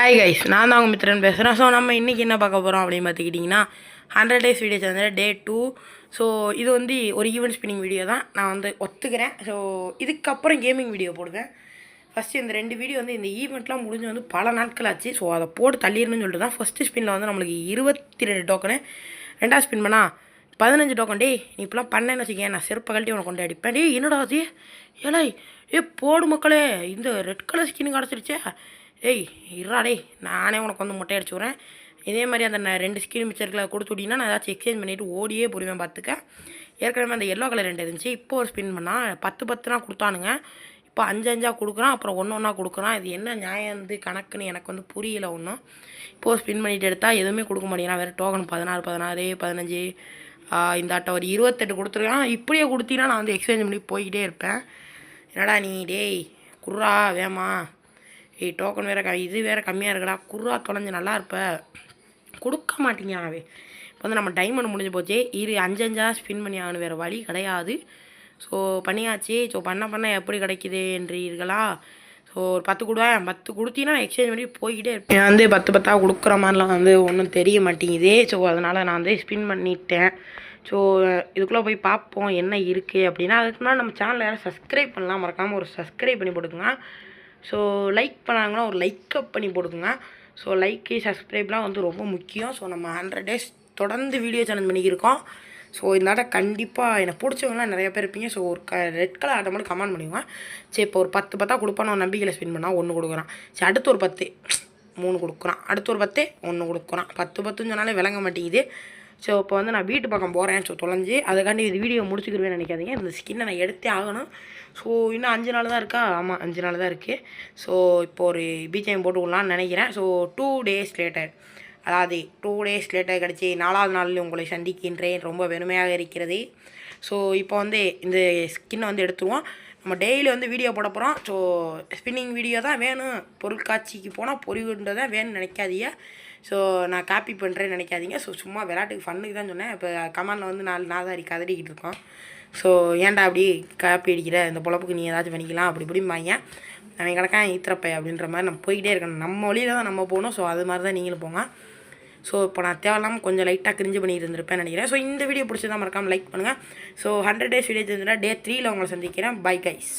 Hi guys நான் தான் உங்கள் மித்திரன் பேசுகிறேன் ஸோ நம்ம இன்றைக்கி என்ன பார்க்க போகிறோம் அப்படின்னு பார்த்துக்கிட்டிங்கன்னா ஹண்ட்ரட் டேஸ் வீடியோ சேர்ந்த டே டூ ஸோ இது வந்து ஒரு ஈவெண்ட் ஸ்பின்னிங் வீடியோ தான். நான் வந்து ஒத்துக்கிறேன். ஸோ இதுக்கப்புறம் கேமிங் வீடியோ போடுவேன். ஃபஸ்ட்டு இந்த ரெண்டு வீடியோ வந்து இந்த ஈவெண்ட்லாம் முடிஞ்சு வந்து பல நாட்கள் ஆச்சு. ஸோ அதை போட்டு தள்ளிடணும்னு சொல்லிட்டு தான் ஃபஸ்ட்டு ஸ்பின்னில் வந்து நம்மளுக்கு இருபத்தி ரெண்டு டோக்கனு ரெண்டாவது ஸ்பின் பண்ணா பதினஞ்சு டோக்கன் டேய் நீ இப்பெல்லாம் பண்ணேன்னு வச்சுக்கேன் நான் செருப்பை கழட்டி உனக்கு கொண்டு அடிப்பேன். டேய் என்னடா அது ஏலே ஏ போடு மக்களே. இந்த ரெட் கலர் ஸ்கின் கிடச்சிருச்சே ஏய் இருடா டேய் நானே உனக்கு வந்து முட்டை அடிச்சு விட்றேன். இதே மாதிரி அந்த நான் ரெண்டு ஸ்கிரீன் மிச்சர்களை கொடுத்து விட்டிங்கன்னா நான் ஏதாச்சும் எக்ஸ்சேஞ்ச் பண்ணிவிட்டு ஓடியே போடுவேன் பார்த்துக்க. ஏற்கனவே அந்த எல்லோ கலர் ரெண்டு இருந்துச்சு இப்போ ஒரு ஸ்பின் பண்ணால் பத்து பத்துனா கொடுத்தானுங்க. இப்போ அஞ்சு அஞ்சாக கொடுக்குறான் அப்புறம் ஒன்று ஒன்றா கொடுக்குறான். இது என்ன நியாயம் வந்து கணக்குன்னு எனக்கு வந்து புரியல ஒன்றும் இப்போது ஸ்பின் பண்ணிட்டு எடுத்தால் எதுவுமே கொடுக்க மாட்டேங்கிறான். வேறு டோக்கன் பதினாறு பதினாறு பதினஞ்சு இந்த அட்டை ஒரு இருபத்தெட்டு கொடுத்துருக்கான். இப்படியே கொடுத்தீங்கன்னா நான் வந்து எக்ஸ்சேஞ்ச் பண்ணி போய்கிட்டே இருப்பேன். என்னடா நீ டேய் குர்ரா வேமா. ஏய் டோக்கன் வேறு க இது வேறு கம்மியாக இருக்கடா. குர்ரா தொலைஞ்சு நல்லா இருப்ப. கொடுக்க மாட்டேங்கிறானவே இப்போ வந்து நம்ம டைமண்ட் முடிஞ்சு போச்சு. இரு அஞ்சஞ்சா ஸ்பின் பண்ணி ஆகணும். வேறு வழி கிடையாது. ஸோ பண்ணியாச்சு. ஸோ பண்ண பண்ண எப்படி கிடைக்குது என்றீர்களா? ஸோ ஒரு பத்து கொடுவேன் பத்து கொடுத்தீங்கன்னா எக்ஸ்சேஞ்ச் பண்ணி போய்கிட்டே இருப்பேன் வந்து பத்து பத்தாக கொடுக்குற மாதிரிலாம் வந்து ஒன்றும் தெரிய மாட்டேங்குது. ஸோ அதனால் நான் வந்து ஸ்பின் பண்ணிட்டேன். ஸோ இதுக்குள்ளே போய் பார்ப்போம் என்ன இருக்குது அப்படின்னா அதுக்கு முன்னாடி நம்ம சேனலில் யாரும் சப்ஸ்கிரைப் பண்ணலாம். மறக்காமல் ஒரு சப்ஸ்கிரைப் பண்ணி போட்டுக்கோங்க. ஸோ லைக் பண்ணாங்கன்னா ஒரு லைக்கப் பண்ணி போடுங்க ஸோ லைக்கு சப்ஸ்கிரைப்லாம் வந்து ரொம்ப முக்கியம். ஸோ நம்ம ஹண்ட்ரட் டேஸ் தொடர்ந்து வீடியோ சேனல் பண்ணிக்கிருக்கோம். ஸோ இந்த கண்டிப்பாக எனக்கு பிடிச்சவங்களாம் நிறைய பேர் இருப்பீங்க. ஸோ ஒரு க ரெட் கலர் ஆட்டை மட்டும் கமெண்ட் பண்ணுவாங்க சரி இப்போ ஒரு பத்து பத்தா கொடுப்பான்னு ஒரு நம்பிக்கையில் ஸ்பின் பண்ணால் ஒன்று கொடுக்குறான். சரி அடுத்து ஒரு பத்து. மூணு கொடுக்குறான். அடுத்து ஒரு பத்து ஒன்று கொடுக்குறான். பத்து பத்துன்னு சொன்னாலே விளங்க மாட்டேங்குது. ஸோ இப்போ வந்து நான் வீட்டு பக்கம் போகிறேன் ஸோ தொலைஞ்சு அதுக்காண்டி இது வீடியோ முடிச்சுக்கிருவேன் நினைக்காதீங்க. இந்த ஸ்கின்னை நான் எடுத்தே ஆகணும். ஸோ இன்னும் அஞ்சு நாள் தான் இருக்கா? ஆமாம் அஞ்சு நாள் தான் இருக்குது ஸோ இப்போ ஒரு பிஜிஎம் போட்டு விடலான்னு நினைக்கிறேன். ஸோ டூ டேஸ் லேட்டர் அதாவது டூ டேஸ் லேட்டாக கிடச்சி நாலாவது நாளில் உங்களை சந்திக்கின்றேன். ரொம்ப பெருமையாக இருக்கிறது. ஸோ இப்போ வந்து இந்த ஸ்கின்னை வந்து எடுத்துருவோம். நம்ம டெய்லி வந்து வீடியோ போட போகிறோம் ஸோ ஸ்பின்னிங் வீடியோ தான் வேணும். பொருட்காட்சிக்கு போனால் பொறிவுன்றது தான் வேணும்னு நினைக்காதீங்க. ஸோ நான் காப்பி பண்ணுறேன்னு நினைக்காதீங்க. ஸோ சும்மா விளையாட்டுக்கு ஃபன்னுக்கு தான் சொன்னேன். இப்போ கமாண்டில் வந்து நாலு நாதாரி கதறிக்கிட்டு இருக்கோம். ஸோ ஏன்டா அப்படி காப்பி அடிக்கிற? இந்த பொழப்புக்கு நீ ஏதாச்சும் பண்ணிக்கலாம். அப்படி இப்படிம்பாங்க. அவன் கிடக்கான் ஈத்திரப்பை அப்படின்ற மாதிரி நம்ம போய்கிட்டே இருக்கணும். நம்ம வழியில் தான் நம்ம போகணும். ஸோ அது மாதிரி தான் நீங்களும் போங்க. ஸோ இப்போ நான் தேவையில்லாமல் கொஞ்சம் லைட்டாக கிரிஞ்சு பண்ணிட்டு இருந்திருப்பேன் நினைக்கிறேன். ஸோ இந்த வீடியோ பிடிச்சதான் மறக்காமல் லைக் பண்ணுங்கள் ஸோ ஹண்ட்ரட் டேஸ் வீடியோ தெரிஞ்சுன்னா டே த்ரீல உங்களை சந்திக்கிறேன். Bye guys